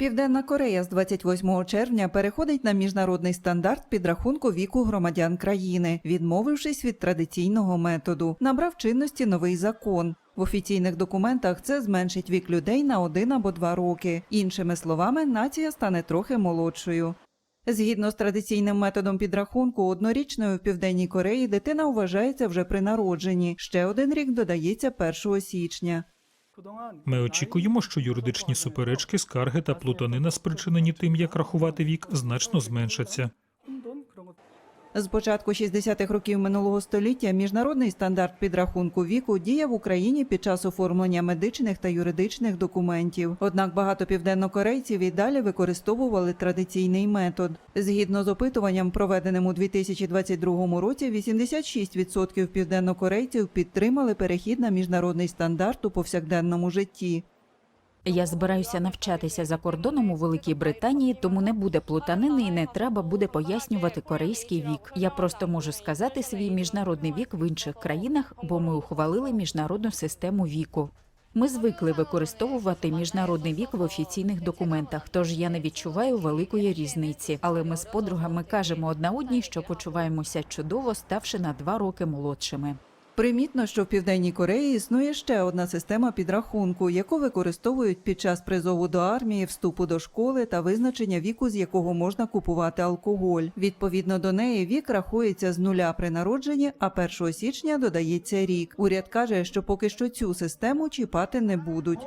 Південна Корея з 28 червня переходить на міжнародний стандарт підрахунку віку громадян країни, відмовившись від традиційного методу. Набрав чинності новий закон. В офіційних документах це зменшить вік людей на один або два роки. Іншими словами, нація стане трохи молодшою. Згідно з традиційним методом підрахунку, однорічною в Південній Кореї дитина вважається вже при народженні. Ще один рік додається 1 січня. Ми очікуємо, що юридичні суперечки, скарги та плутанина, спричинені тим, як рахувати вік, значно зменшаться. З початку 60-х років минулого століття міжнародний стандарт підрахунку віку діяв в Україні під час оформлення медичних та юридичних документів. Однак багато південнокорейців і далі використовували традиційний метод. Згідно з опитуванням, проведеним у 2022 році, 86% південнокорейців підтримали перехід на міжнародний стандарт у повсякденному житті. Я збираюся навчатися за кордоном у Великій Британії, тому не буде плутанини і не треба буде пояснювати корейський вік. Я просто можу сказати свій міжнародний вік в інших країнах, бо ми ухвалили міжнародну систему віку. Ми звикли використовувати міжнародний вік в офіційних документах, тож я не відчуваю великої різниці. Але ми з подругами кажемо одна одній, що почуваємося чудово, ставши на два роки молодшими. Примітно, що в Південній Кореї існує ще одна система підрахунку, яку використовують під час призову до армії, вступу до школи та визначення віку, з якого можна купувати алкоголь. Відповідно до неї вік рахується з нуля при народженні, а 1 січня додається рік. Уряд каже, що поки що цю систему чіпати не будуть.